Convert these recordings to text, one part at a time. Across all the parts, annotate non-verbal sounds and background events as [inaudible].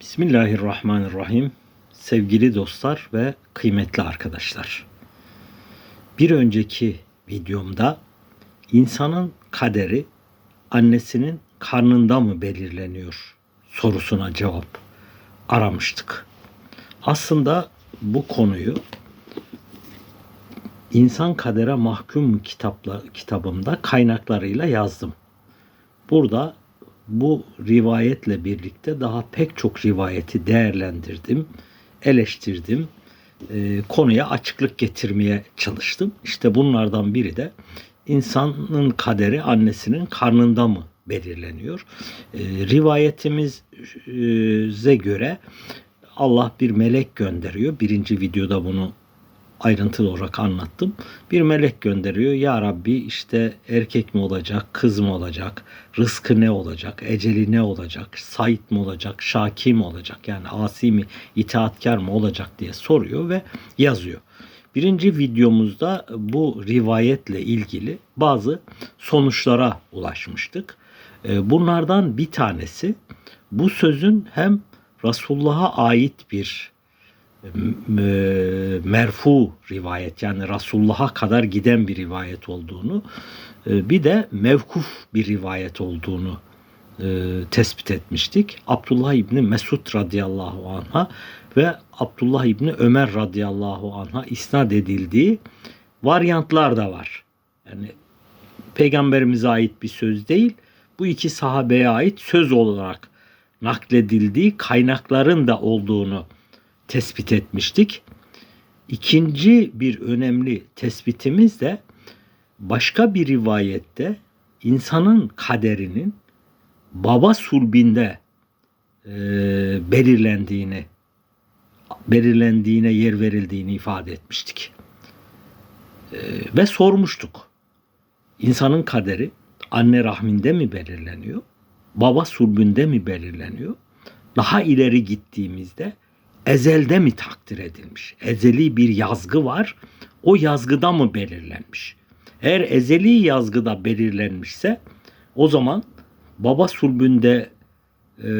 Bismillahirrahmanirrahim. Sevgili dostlar ve kıymetli arkadaşlar. Bir önceki videomda insanın kaderi annesinin karnında mı belirleniyor sorusuna cevap aramıştık. Aslında bu konuyu İnsan Kadere Mahkum kitapla, kitabımda kaynaklarıyla yazdım. Burada bu rivayetle birlikte daha pek çok rivayeti değerlendirdim, eleştirdim, e, konuya açıklık getirmeye çalıştım. İşte bunlardan biri de insanın kaderi annesinin karnında mı belirleniyor? E, rivayetimize göre Allah bir melek gönderiyor. Birinci videoda bunu ayrıntılı olarak anlattım. Bir melek gönderiyor. Ya Rabbi işte erkek mi olacak, kız mı olacak, rızkı ne olacak, eceli ne olacak, sait mi olacak, şaki mi olacak, yani asi mi, itaatkar mı olacak diye soruyor ve yazıyor. Birinci videomuzda bu rivayetle ilgili bazı sonuçlara ulaşmıştık. Ee, bunlardan bir tanesi bu sözün hem Resulullah'a ait bir merfu rivayet yani Resulullah'a kadar giden bir rivayet olduğunu e, bir de mevkuf bir rivayet olduğunu e, tespit etmiştik. Abdullah İbni Mesud radıyallahu anh'a ve Abdullah İbni Ömer radıyallahu anh'a isnat edildiği varyantlar da var. Yani peygamberimize ait bir söz değil, bu iki sahabeye ait söz olarak nakledildiği kaynakların da olduğunu tespit etmiştik. İkinci bir önemli tespitimiz de başka bir rivayette insanın kaderinin baba sulbinde e, belirlendiğini belirlendiğine yer verildiğini ifade etmiştik. E, ve sormuştuk. İnsanın kaderi anne rahminde mi belirleniyor? Baba sulbünde mi belirleniyor? Daha ileri gittiğimizde ezelde mi takdir edilmiş? Ezeli bir yazgı var. O yazgıda mı belirlenmiş? Eğer ezeli yazgıda belirlenmişse o zaman baba sulbünde e,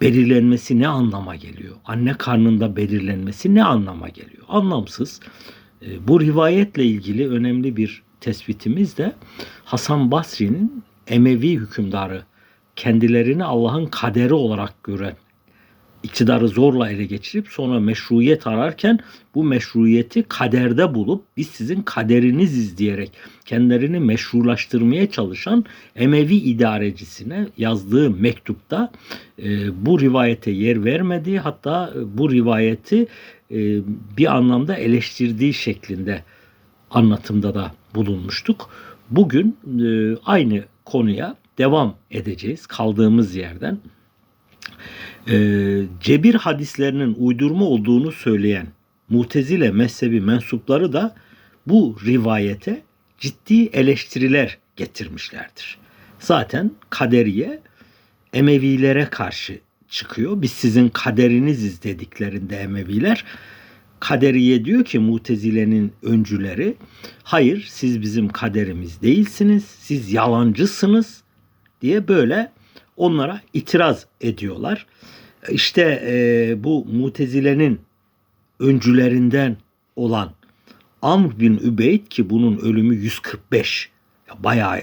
belirlenmesi ne anlama geliyor? Anne karnında belirlenmesi ne anlama geliyor? Anlamsız. E, bu rivayetle ilgili önemli bir tespitimiz de Hasan Basri'nin Emevi hükümdarı kendilerini Allah'ın kaderi olarak gören iktidarı zorla ele geçirip sonra meşruiyet ararken bu meşruiyeti kaderde bulup biz sizin kaderiniziz diyerek kendilerini meşrulaştırmaya çalışan Emevi idarecisine yazdığı mektupta e, bu rivayete yer vermediği hatta bu rivayeti e, bir anlamda eleştirdiği şeklinde anlatımda da bulunmuştuk. Bugün e, aynı konuya devam edeceğiz kaldığımız yerden e, cebir hadislerinin uydurma olduğunu söyleyen Mutezile mezhebi mensupları da bu rivayete ciddi eleştiriler getirmişlerdir. Zaten kaderiye Emevilere karşı çıkıyor. Biz sizin kaderiniziz dediklerinde Emeviler Kaderiye diyor ki Mutezile'nin öncüleri hayır siz bizim kaderimiz değilsiniz siz yalancısınız diye böyle onlara itiraz ediyorlar. İşte e, bu mutezilenin öncülerinden olan Amr bin Übeyd ki bunun ölümü 145 bayağı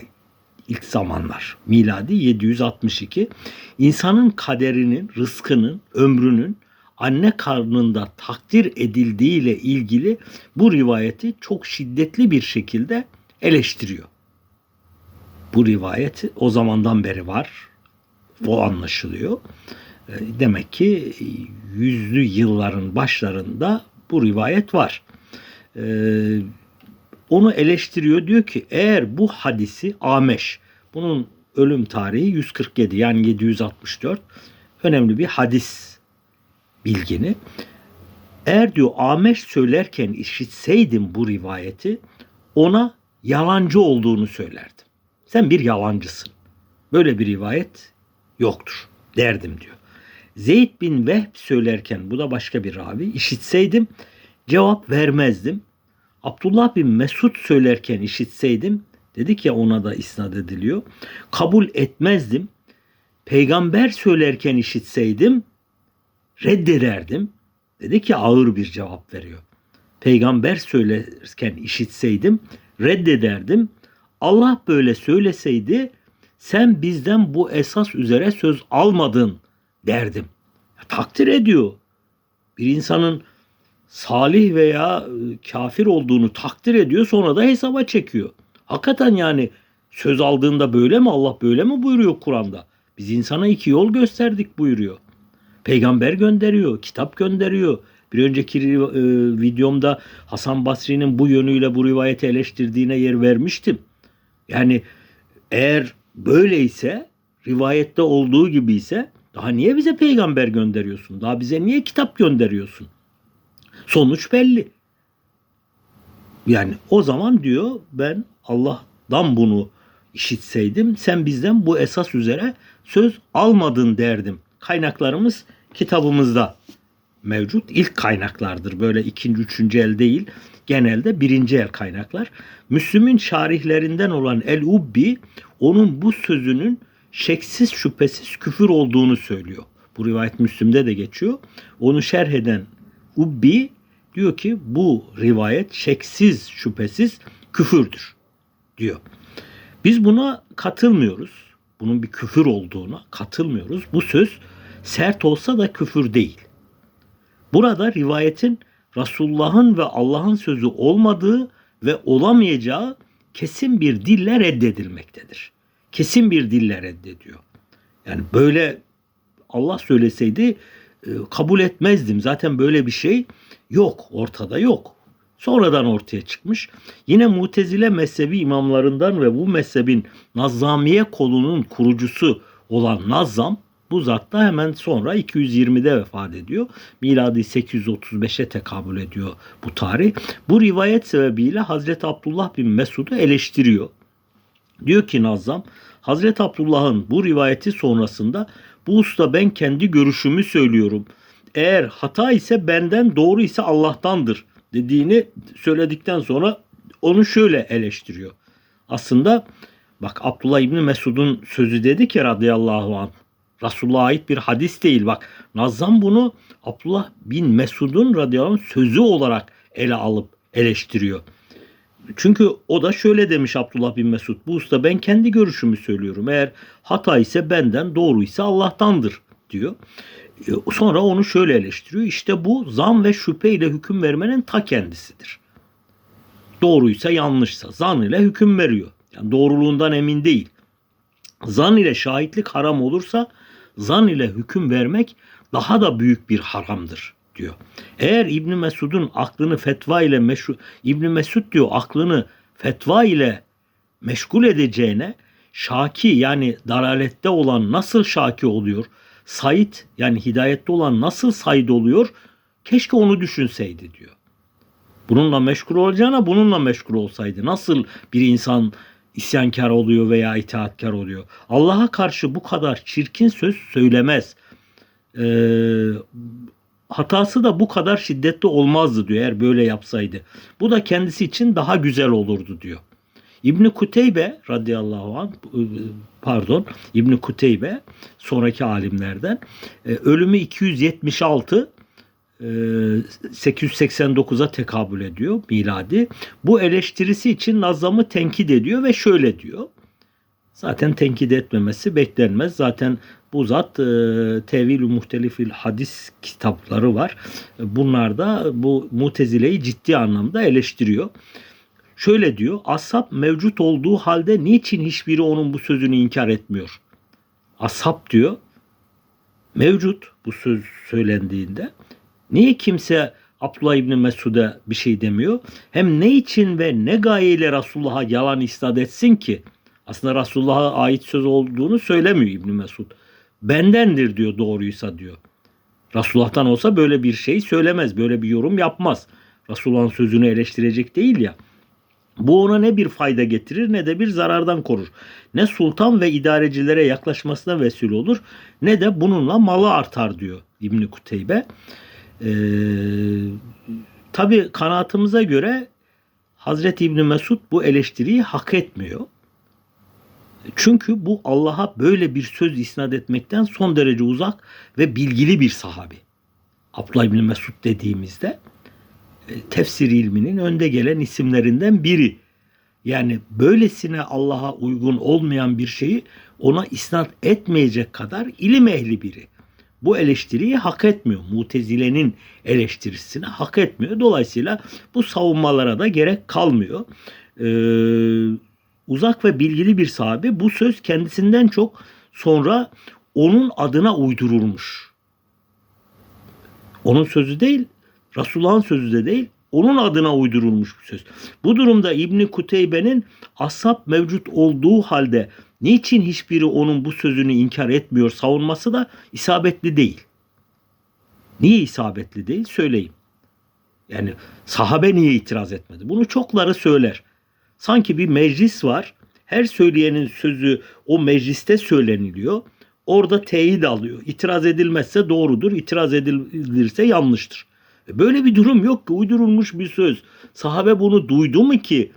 ilk zamanlar miladi 762 insanın kaderinin, rızkının, ömrünün anne karnında takdir edildiği ile ilgili bu rivayeti çok şiddetli bir şekilde eleştiriyor. Bu rivayet o zamandan beri var. O anlaşılıyor. E, demek ki yüzlü yılların başlarında bu rivayet var. E, onu eleştiriyor diyor ki eğer bu hadisi Ameş bunun ölüm tarihi 147 yani 764 önemli bir hadis bilgini. Eğer diyor Ameş söylerken işitseydim bu rivayeti ona yalancı olduğunu söylerdim. Sen bir yalancısın. Böyle bir rivayet yoktur derdim diyor. Zeyd bin Vehb söylerken bu da başka bir ravi işitseydim cevap vermezdim. Abdullah bin Mesud söylerken işitseydim dedik ya ona da isnat ediliyor. Kabul etmezdim. Peygamber söylerken işitseydim reddederdim. Dedi ki ağır bir cevap veriyor. Peygamber söylerken işitseydim reddederdim. Allah böyle söyleseydi sen bizden bu esas üzere söz almadın derdim. Ya, takdir ediyor. Bir insanın salih veya e, kafir olduğunu takdir ediyor sonra da hesaba çekiyor. Hakikaten yani söz aldığında böyle mi Allah böyle mi buyuruyor Kur'an'da? Biz insana iki yol gösterdik buyuruyor. Peygamber gönderiyor, kitap gönderiyor. Bir önceki e, videomda Hasan Basri'nin bu yönüyle bu rivayeti eleştirdiğine yer vermiştim. Yani eğer böyleyse, rivayette olduğu gibi ise daha niye bize peygamber gönderiyorsun? Daha bize niye kitap gönderiyorsun? Sonuç belli. Yani o zaman diyor ben Allah'tan bunu işitseydim sen bizden bu esas üzere söz almadın derdim. Kaynaklarımız kitabımızda mevcut. İlk kaynaklardır. Böyle ikinci, üçüncü el değil. Genelde birinci el kaynaklar. Müslüm'ün şarihlerinden olan El-Ubbi onun bu sözünün şeksiz şüphesiz küfür olduğunu söylüyor. Bu rivayet Müslüm'de de geçiyor. Onu şerh eden Ubbi diyor ki bu rivayet şeksiz şüphesiz küfürdür diyor. Biz buna katılmıyoruz. Bunun bir küfür olduğuna katılmıyoruz. Bu söz sert olsa da küfür değil. Burada rivayetin Resulullah'ın ve Allah'ın sözü olmadığı ve olamayacağı kesin bir dille reddedilmektedir. Kesin bir dille reddediyor. Yani böyle Allah söyleseydi e, kabul etmezdim. Zaten böyle bir şey yok, ortada yok. Sonradan ortaya çıkmış. Yine Mutezile mezhebi imamlarından ve bu mezhebin Nazzamiye kolunun kurucusu olan Nazzam bu zat da hemen sonra 220'de vefat ediyor. Miladi 835'e tekabül ediyor bu tarih. Bu rivayet sebebiyle Hazreti Abdullah bin Mesud'u eleştiriyor. Diyor ki Nazzam, Hazreti Abdullah'ın bu rivayeti sonrasında bu usta ben kendi görüşümü söylüyorum. Eğer hata ise benden doğru ise Allah'tandır dediğini söyledikten sonra onu şöyle eleştiriyor. Aslında bak Abdullah İbni Mesud'un sözü dedi ki radıyallahu anh Resulullah'a ait bir hadis değil. Bak Nazam bunu Abdullah bin Mesud'un radıyallahu anh sözü olarak ele alıp eleştiriyor. Çünkü o da şöyle demiş Abdullah bin Mesud. Bu usta ben kendi görüşümü söylüyorum. Eğer hata ise benden doğru ise Allah'tandır diyor. E, sonra onu şöyle eleştiriyor. İşte bu zan ve şüphe ile hüküm vermenin ta kendisidir. Doğruysa yanlışsa zan ile hüküm veriyor. Yani doğruluğundan emin değil. Zan ile şahitlik haram olursa zan ile hüküm vermek daha da büyük bir haramdır diyor. Eğer İbn Mesud'un aklını fetva ile meşru İbn Mesud diyor aklını fetva ile meşgul edeceğine şaki yani dalalette olan nasıl şaki oluyor? Said yani hidayette olan nasıl Said oluyor? Keşke onu düşünseydi diyor. Bununla meşgul olacağına bununla meşgul olsaydı. Nasıl bir insan isyankar oluyor veya itaatkar oluyor. Allah'a karşı bu kadar çirkin söz söylemez. Ee, hatası da bu kadar şiddetli olmazdı diyor eğer böyle yapsaydı. Bu da kendisi için daha güzel olurdu diyor. İbni Kuteybe radıyallahu anh pardon İbni Kuteybe sonraki alimlerden e, ölümü 276 889'a tekabül ediyor miladi. Bu eleştirisi için Nazam'ı tenkit ediyor ve şöyle diyor. Zaten tenkit etmemesi beklenmez. Zaten bu zat e, Tevil-ü Muhtelifil Hadis kitapları var. Bunlarda bu mutezileyi ciddi anlamda eleştiriyor. Şöyle diyor. Ashab mevcut olduğu halde niçin hiçbiri onun bu sözünü inkar etmiyor? Ashab diyor. Mevcut bu söz söylendiğinde Niye kimse Abdullah İbni Mesud'a bir şey demiyor? Hem ne için ve ne gayeyle Resulullah'a yalan isnat etsin ki? Aslında Resulullah'a ait söz olduğunu söylemiyor İbni Mesud. Bendendir diyor doğruysa diyor. Resulullah'tan olsa böyle bir şey söylemez. Böyle bir yorum yapmaz. Resulullah'ın sözünü eleştirecek değil ya. Bu ona ne bir fayda getirir ne de bir zarardan korur. Ne sultan ve idarecilere yaklaşmasına vesile olur ne de bununla malı artar diyor İbni Kuteybe. Ee, Tabi kanaatımıza göre Hazreti İbni Mesud bu eleştiriyi hak etmiyor. Çünkü bu Allah'a böyle bir söz isnat etmekten son derece uzak ve bilgili bir sahabi. Abdullah İbni Mesud dediğimizde e, tefsir ilminin önde gelen isimlerinden biri. Yani böylesine Allah'a uygun olmayan bir şeyi ona isnat etmeyecek kadar ilim ehli biri. Bu eleştiriyi hak etmiyor. Mutezile'nin eleştirisini hak etmiyor. Dolayısıyla bu savunmalara da gerek kalmıyor. Ee, uzak ve bilgili bir sahabe bu söz kendisinden çok sonra onun adına uydurulmuş. Onun sözü değil, Resulullah'ın sözü de değil, onun adına uydurulmuş bir söz. Bu durumda İbni Kuteybe'nin ashab mevcut olduğu halde niçin hiçbiri onun bu sözünü inkar etmiyor savunması da isabetli değil. Niye isabetli değil söyleyeyim. Yani sahabe niye itiraz etmedi? Bunu çokları söyler. Sanki bir meclis var. Her söyleyenin sözü o mecliste söyleniliyor. Orada teyit alıyor. İtiraz edilmezse doğrudur, itiraz edilirse yanlıştır. E Böyle bir durum yok ki uydurulmuş bir söz. Sahabe bunu duydu mu ki?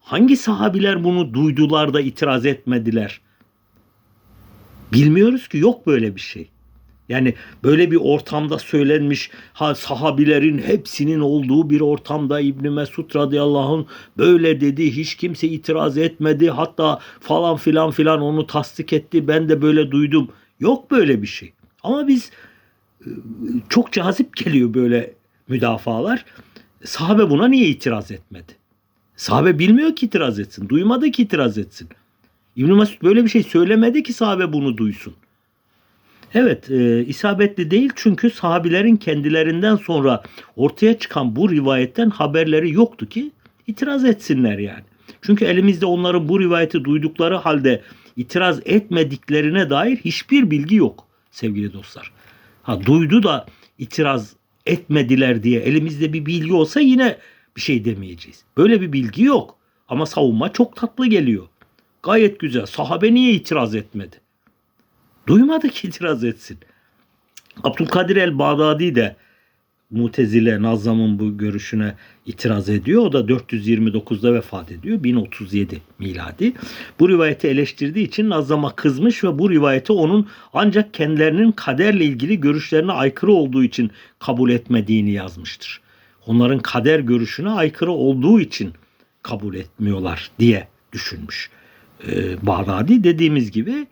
Hangi sahabiler bunu duydular da itiraz etmediler? Bilmiyoruz ki yok böyle bir şey. Yani böyle bir ortamda söylenmiş ha, sahabilerin hepsinin olduğu bir ortamda İbn Mesud radıyallahu anh böyle dedi hiç kimse itiraz etmedi hatta falan filan filan onu tasdik etti ben de böyle duydum. Yok böyle bir şey. Ama biz e, çok cazip geliyor böyle müdafalar. Sahabe buna niye itiraz etmedi? Sahabe bilmiyor ki itiraz etsin. Duymadı ki itiraz etsin. İbn Mesud böyle bir şey söylemedi ki sahabe bunu duysun. Evet, e, isabetli değil çünkü sahabilerin kendilerinden sonra ortaya çıkan bu rivayetten haberleri yoktu ki itiraz etsinler yani. Çünkü elimizde onların bu rivayeti duydukları halde itiraz etmediklerine dair hiçbir bilgi yok sevgili dostlar. Ha duydu da itiraz etmediler diye elimizde bir bilgi olsa yine bir şey demeyeceğiz. Böyle bir bilgi yok. Ama savunma çok tatlı geliyor. Gayet güzel. Sahabe niye itiraz etmedi? Duymadı ki itiraz etsin. Abdülkadir el-Bağdadi de Mutezile Nazam'ın bu görüşüne itiraz ediyor. O da 429'da vefat ediyor. 1037 miladi. Bu rivayeti eleştirdiği için Nazam'a kızmış ve bu rivayeti onun ancak kendilerinin kaderle ilgili görüşlerine aykırı olduğu için kabul etmediğini yazmıştır. Onların kader görüşüne aykırı olduğu için kabul etmiyorlar diye düşünmüş. Ee, Bağdadi dediğimiz gibi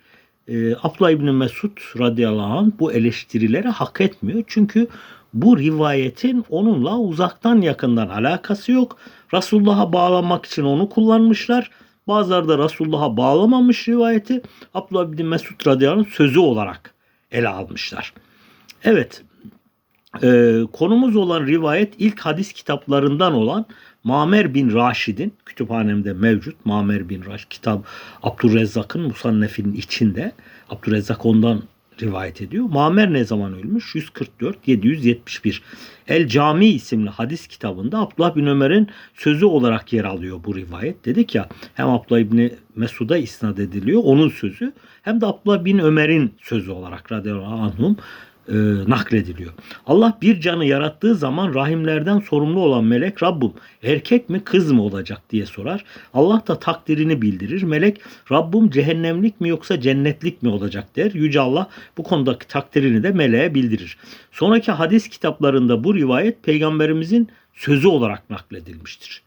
e, Abdullah İbni Mesud radıyallahu anh bu eleştirileri hak etmiyor. Çünkü bu rivayetin onunla uzaktan yakından alakası yok. Resulullah'a bağlamak için onu kullanmışlar. Bazıları da Resulullah'a bağlamamış rivayeti Abdullah İbni Mesud radıyallahu anh sözü olarak ele almışlar. Evet e, konumuz olan rivayet ilk hadis kitaplarından olan Mamer bin Raşid'in kütüphanemde mevcut Mamer bin Raşid kitap Abdurrezzak'ın Musannef'in içinde Abdurrezzak ondan rivayet ediyor. Mamer ne zaman ölmüş? 144 771. El Cami isimli hadis kitabında Abdullah bin Ömer'in sözü olarak yer alıyor bu rivayet. Dedik ya hem Abdullah bin Mesud'a isnat ediliyor onun sözü hem de Abdullah bin Ömer'in sözü olarak radıyallahu anhum e, naklediliyor. Allah bir canı yarattığı zaman rahimlerden sorumlu olan melek Rabbim erkek mi kız mı olacak diye sorar. Allah da takdirini bildirir. Melek Rabbim cehennemlik mi yoksa cennetlik mi olacak der. Yüce Allah bu konudaki takdirini de meleğe bildirir. Sonraki hadis kitaplarında bu rivayet peygamberimizin sözü olarak nakledilmiştir.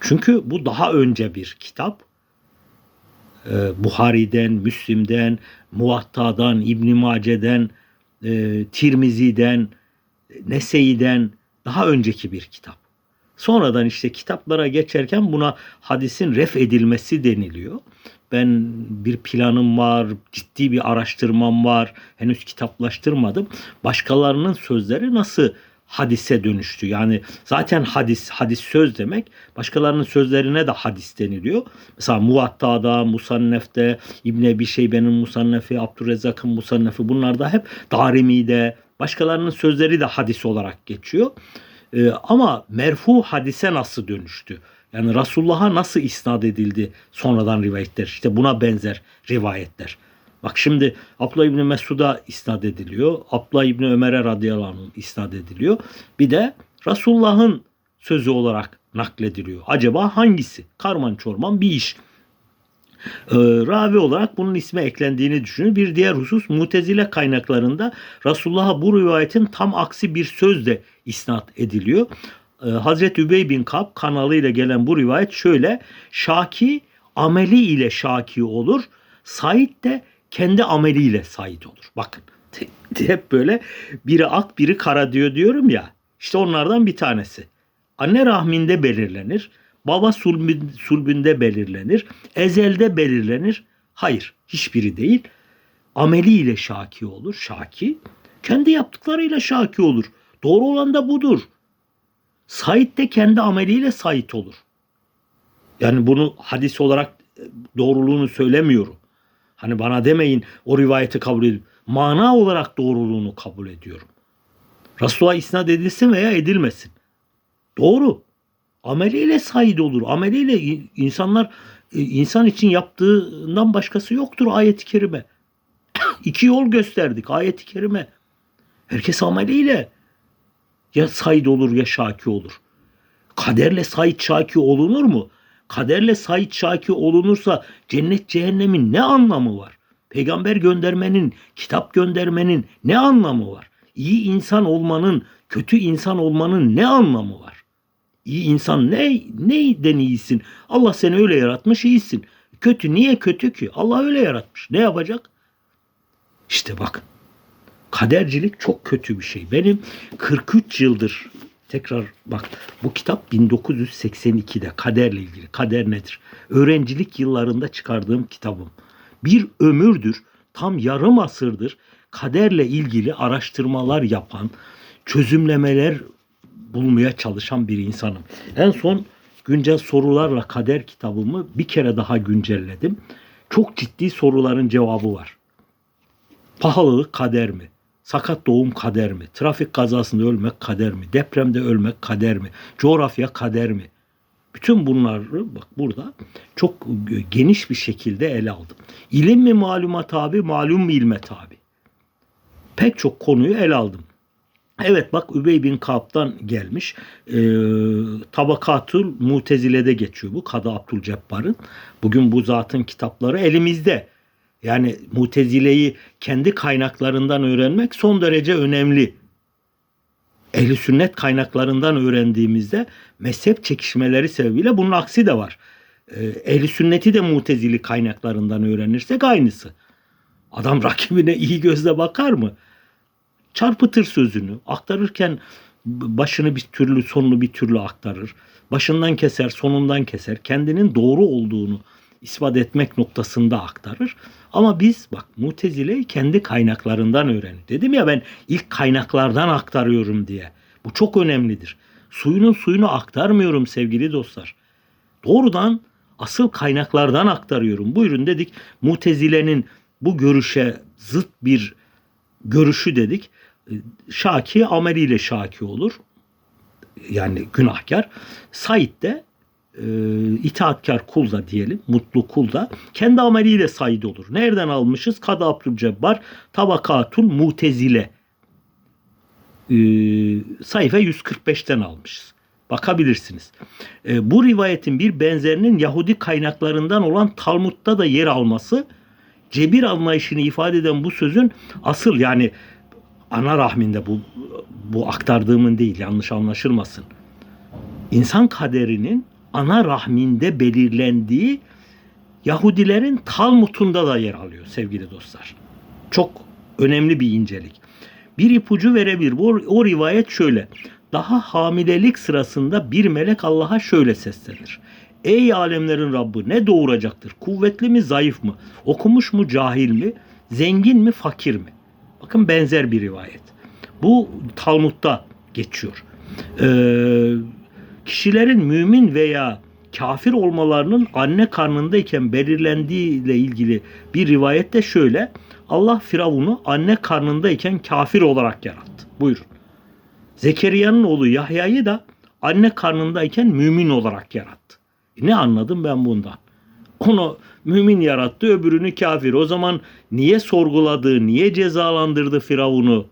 Çünkü bu daha önce bir kitap. Ee, Buhari'den, Müslim'den, Muvatta'dan, İbn Mace'den, e, Tirmizi'den, Nese'iden daha önceki bir kitap. Sonradan işte kitaplara geçerken buna hadisin ref edilmesi deniliyor. Ben bir planım var, ciddi bir araştırmam var. Henüz kitaplaştırmadım. Başkalarının sözleri nasıl hadise dönüştü? Yani zaten hadis, hadis söz demek. Başkalarının sözlerine de hadis deniliyor. Mesela Muvatta'da, Musannef'te, İbn Ebi Şeybe'nin Musannefi, Abdurrezzak'ın Musannefi bunlarda hep Darimi'de, başkalarının sözleri de hadis olarak geçiyor. Ee, ama merfu hadise nasıl dönüştü? Yani Resulullah'a nasıl isnat edildi sonradan rivayetler? İşte buna benzer rivayetler. Bak şimdi Abdullah İbni Mesud'a isnat ediliyor. Abdullah İbni Ömer'e radıyallahu anh isnat ediliyor. Bir de Resulullah'ın sözü olarak naklediliyor. Acaba hangisi? Karman çorman bir iş. Ee, ravi olarak bunun isme eklendiğini düşünüyor. Bir diğer husus Mutezile kaynaklarında Resulullah'a bu rivayetin tam aksi bir söz de isnat ediliyor. Ee, Hazreti Übey bin Kab kanalıyla gelen bu rivayet şöyle. Şaki ameli ile şaki olur. Said de kendi ameliyle Said olur. Bakın hep böyle biri ak biri kara diyor diyorum ya. İşte onlardan bir tanesi. Anne rahminde belirlenir. Baba sulbün, sulbünde belirlenir. Ezelde belirlenir. Hayır hiçbiri değil. Ameliyle şaki olur. Şaki. Kendi yaptıklarıyla şaki olur. Doğru olan da budur. Said de kendi ameliyle Said olur. Yani bunu hadis olarak doğruluğunu söylemiyorum. Hani bana demeyin o rivayeti kabul ediyorum. Mana olarak doğruluğunu kabul ediyorum. Resulullah'a isnat edilsin veya edilmesin. Doğru. Ameliyle Said olur. Ameliyle insanlar e, insan için yaptığından başkası yoktur ayet-i kerime. [coughs] İki yol gösterdik ayet-i kerime. Herkes ameliyle ya Said olur ya Şaki olur. Kaderle Said Şaki olunur mu? Kaderle Said Şaki olunursa cennet cehennemin ne anlamı var? Peygamber göndermenin, kitap göndermenin ne anlamı var? İyi insan olmanın, kötü insan olmanın ne anlamı var? İyi insan ne neyden iyisin? Allah seni öyle yaratmış iyisin. Kötü niye kötü ki? Allah öyle yaratmış. Ne yapacak? İşte bakın. Kadercilik çok kötü bir şey. Benim 43 yıldır tekrar bak bu kitap 1982'de kaderle ilgili. Kader nedir? Öğrencilik yıllarında çıkardığım kitabım. Bir ömürdür, tam yarım asırdır kaderle ilgili araştırmalar yapan, çözümlemeler bulmaya çalışan bir insanım. En son güncel sorularla kader kitabımı bir kere daha güncelledim. Çok ciddi soruların cevabı var. Pahalılık kader mi? Sakat doğum kader mi? Trafik kazasında ölmek kader mi? Depremde ölmek kader mi? Coğrafya kader mi? Bütün bunları bak burada çok geniş bir şekilde ele aldım. İlim mi maluma tabi, malum mu ilme tabi? Pek çok konuyu ele aldım. Evet bak Übey bin Kaab'dan gelmiş. E, Tabakatul Mutezile'de geçiyor bu. Kadı Abdülcebbar'ın. Bugün bu zatın kitapları elimizde. Yani Mutezile'yi kendi kaynaklarından öğrenmek son derece önemli. Ehli sünnet kaynaklarından öğrendiğimizde mezhep çekişmeleri sebebiyle bunun aksi de var. Ee, ehli sünneti de mutezili kaynaklarından öğrenirsek aynısı. Adam [laughs] rakibine iyi gözle bakar mı? Çarpıtır sözünü. Aktarırken başını bir türlü sonunu bir türlü aktarır. Başından keser sonundan keser. Kendinin doğru olduğunu ispat etmek noktasında aktarır. Ama biz bak Mutezile'yi kendi kaynaklarından öğrenir. Dedim ya ben ilk kaynaklardan aktarıyorum diye. Bu çok önemlidir. Suyunun suyunu aktarmıyorum sevgili dostlar. Doğrudan asıl kaynaklardan aktarıyorum. Buyurun dedik Mutezile'nin bu görüşe zıt bir görüşü dedik. Şaki ameliyle şaki olur. Yani günahkar. Said de e, itaatkar kul da diyelim, mutlu kul da kendi ameliyle sayid olur. Nereden almışız? Kadı Abdülcebbar Tabakatul Mutezile e, sayfa 145'ten almışız. Bakabilirsiniz. E, bu rivayetin bir benzerinin Yahudi kaynaklarından olan Talmud'da da yer alması cebir anlayışını ifade eden bu sözün asıl yani ana rahminde bu bu aktardığımın değil yanlış anlaşılmasın. İnsan kaderinin ana rahminde belirlendiği Yahudilerin Talmud'unda da yer alıyor sevgili dostlar. Çok önemli bir incelik. Bir ipucu verebilir. Bu, o rivayet şöyle. Daha hamilelik sırasında bir melek Allah'a şöyle seslenir. Ey alemlerin Rabbi ne doğuracaktır? Kuvvetli mi zayıf mı? Okumuş mu cahil mi? Zengin mi fakir mi? Bakın benzer bir rivayet. Bu Talmud'da geçiyor. Ee, kişilerin mümin veya kafir olmalarının anne karnındayken belirlendiği ile ilgili bir rivayette şöyle. Allah Firavun'u anne karnındayken kafir olarak yarattı. Buyurun. Zekeriya'nın oğlu Yahya'yı da anne karnındayken mümin olarak yarattı. E ne anladım ben bundan? Onu mümin yarattı, öbürünü kafir. O zaman niye sorguladı, niye cezalandırdı Firavun'u?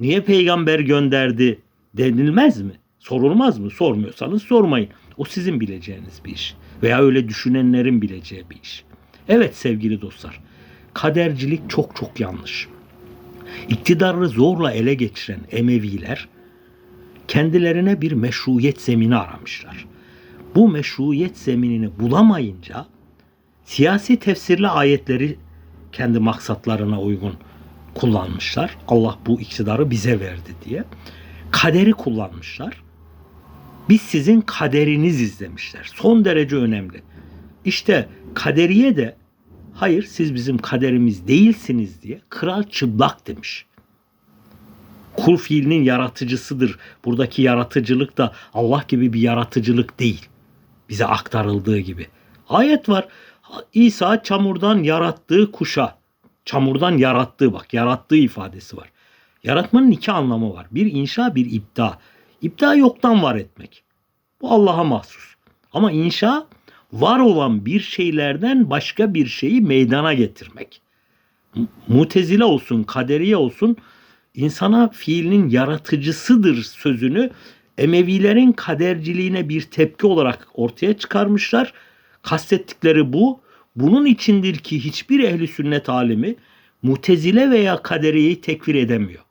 Niye peygamber gönderdi denilmez mi? Sorulmaz mı? Sormuyorsanız sormayın. O sizin bileceğiniz bir iş. Veya öyle düşünenlerin bileceği bir iş. Evet sevgili dostlar. Kadercilik çok çok yanlış. İktidarı zorla ele geçiren Emeviler kendilerine bir meşruiyet zemini aramışlar. Bu meşruiyet zeminini bulamayınca siyasi tefsirli ayetleri kendi maksatlarına uygun kullanmışlar. Allah bu iktidarı bize verdi diye. Kaderi kullanmışlar. Biz sizin kaderiniziz demişler. Son derece önemli. İşte kaderiye de hayır siz bizim kaderimiz değilsiniz diye kral çıplak demiş. Kul fiilinin yaratıcısıdır. Buradaki yaratıcılık da Allah gibi bir yaratıcılık değil. Bize aktarıldığı gibi. Ayet var. İsa çamurdan yarattığı kuşa. Çamurdan yarattığı bak yarattığı ifadesi var. Yaratmanın iki anlamı var. Bir inşa bir ipta. İpta yoktan var etmek. Bu Allah'a mahsus. Ama inşa var olan bir şeylerden başka bir şeyi meydana getirmek. Mutezile olsun, kaderiye olsun insana fiilinin yaratıcısıdır sözünü Emevilerin kaderciliğine bir tepki olarak ortaya çıkarmışlar. Kastettikleri bu. Bunun içindir ki hiçbir ehli sünnet alimi mutezile veya kaderiyeyi tekfir edemiyor.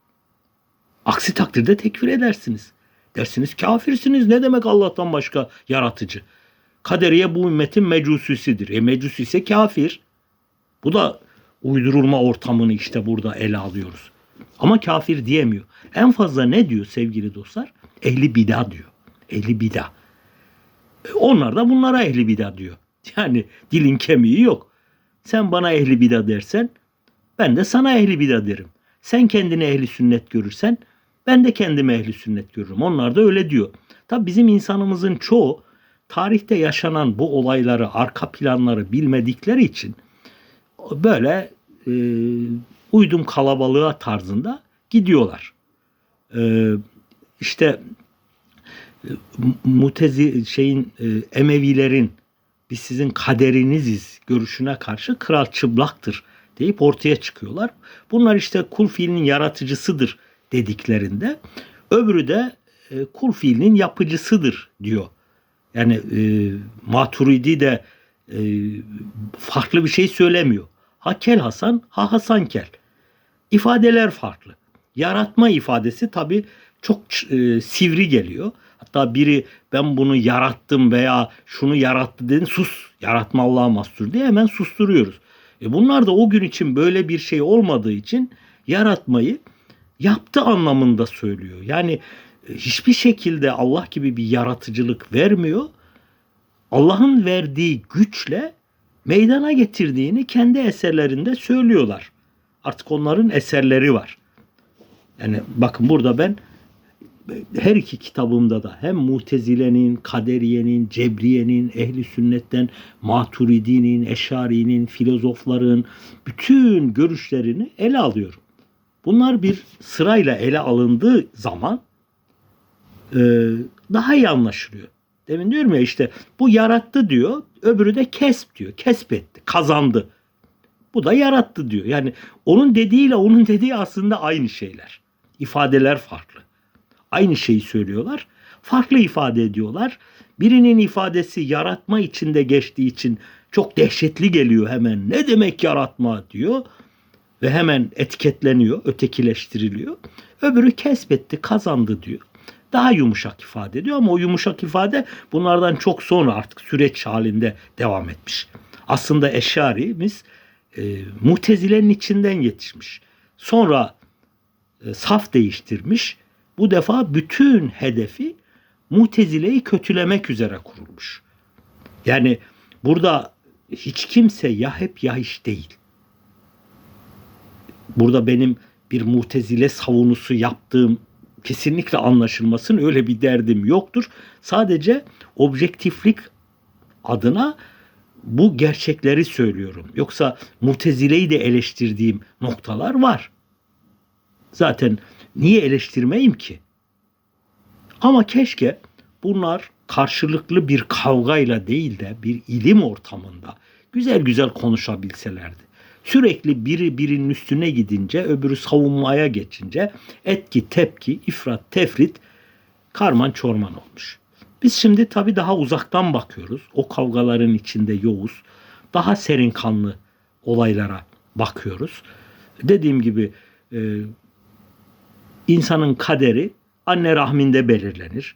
Aksi takdirde tekfir edersiniz. Dersiniz kafirsiniz. Ne demek Allah'tan başka yaratıcı? Kaderiye bu ümmetin mecusisidir. E mecusi ise kafir. Bu da uydurulma ortamını işte burada ele alıyoruz. Ama kafir diyemiyor. En fazla ne diyor sevgili dostlar? Ehli bida diyor. Ehli bida. E onlar da bunlara ehli bida diyor. Yani dilin kemiği yok. Sen bana ehli bida dersen ben de sana ehli bida derim. Sen kendini ehli sünnet görürsen ben de kendimi ehli sünnet görürüm. Onlar da öyle diyor. Tabi bizim insanımızın çoğu tarihte yaşanan bu olayları, arka planları bilmedikleri için böyle e, uydum kalabalığa tarzında gidiyorlar. E, işte e, mutezi şeyin e, Emevilerin biz sizin kaderiniziz görüşüne karşı kral çıplaktır deyip ortaya çıkıyorlar. Bunlar işte kul fiilinin yaratıcısıdır dediklerinde öbürü de e, kul fiilinin yapıcısıdır diyor. Yani e, Maturidi de e, farklı bir şey söylemiyor. Ha Kel Hasan, ha Hasan Kel. İfadeler farklı. Yaratma ifadesi tabi çok e, sivri geliyor. Hatta biri ben bunu yarattım veya şunu yarattı dedin sus yaratma Allah'a mahsur diye hemen susturuyoruz. E bunlar da o gün için böyle bir şey olmadığı için yaratmayı yaptı anlamında söylüyor. Yani e, hiçbir şekilde Allah gibi bir yaratıcılık vermiyor. Allah'ın verdiği güçle meydana getirdiğini kendi eserlerinde söylüyorlar. Artık onların eserleri var. Yani bakın burada ben her iki kitabımda da hem Mutezile'nin, Kaderiye'nin, Cebriye'nin, Ehli Sünnet'ten Maturidi'nin, Eşari'nin, filozofların bütün görüşlerini ele alıyorum. Bunlar bir sırayla ele alındığı zaman e, daha iyi anlaşılıyor. Demin diyorum ya işte bu yarattı diyor, öbürü de kesp diyor. Kesbetti, kazandı. Bu da yarattı diyor. Yani onun dediğiyle onun dediği aslında aynı şeyler. İfadeler farklı. Aynı şeyi söylüyorlar. Farklı ifade ediyorlar. Birinin ifadesi yaratma içinde geçtiği için çok dehşetli geliyor hemen. Ne demek yaratma diyor ve hemen etiketleniyor, ötekileştiriliyor. Öbürü kesbetti, kazandı diyor. Daha yumuşak ifade ediyor ama o yumuşak ifade bunlardan çok sonra artık süreç halinde devam etmiş. Aslında Eşari'miz e, mutezilenin içinden yetişmiş. Sonra e, saf değiştirmiş. Bu defa bütün hedefi mutezileyi kötülemek üzere kurulmuş. Yani burada hiç kimse ya hep ya hiç değil. Burada benim bir mutezile savunusu yaptığım kesinlikle anlaşılmasın öyle bir derdim yoktur. Sadece objektiflik adına bu gerçekleri söylüyorum. Yoksa mutezileyi de eleştirdiğim noktalar var. Zaten niye eleştirmeyim ki? Ama keşke bunlar karşılıklı bir kavgayla değil de bir ilim ortamında güzel güzel konuşabilselerdi. Sürekli biri birinin üstüne gidince öbürü savunmaya geçince etki tepki ifrat tefrit karman çorman olmuş. Biz şimdi tabii daha uzaktan bakıyoruz. O kavgaların içinde yoğuz. daha serin kanlı olaylara bakıyoruz. Dediğim gibi e, insanın kaderi anne rahminde belirlenir.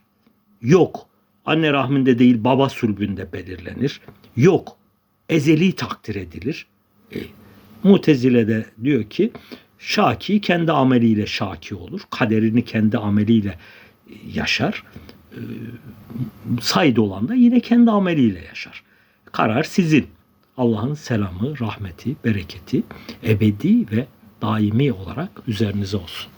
Yok. Anne rahminde değil baba sülbünde belirlenir. Yok. Ezeli takdir edilir. E, Mutezile de diyor ki Şaki kendi ameliyle şaki olur. Kaderini kendi ameliyle e, yaşar. E, Said olan da yine kendi ameliyle yaşar. Karar sizin. Allah'ın selamı, rahmeti, bereketi ebedi ve daimi olarak üzerinize olsun.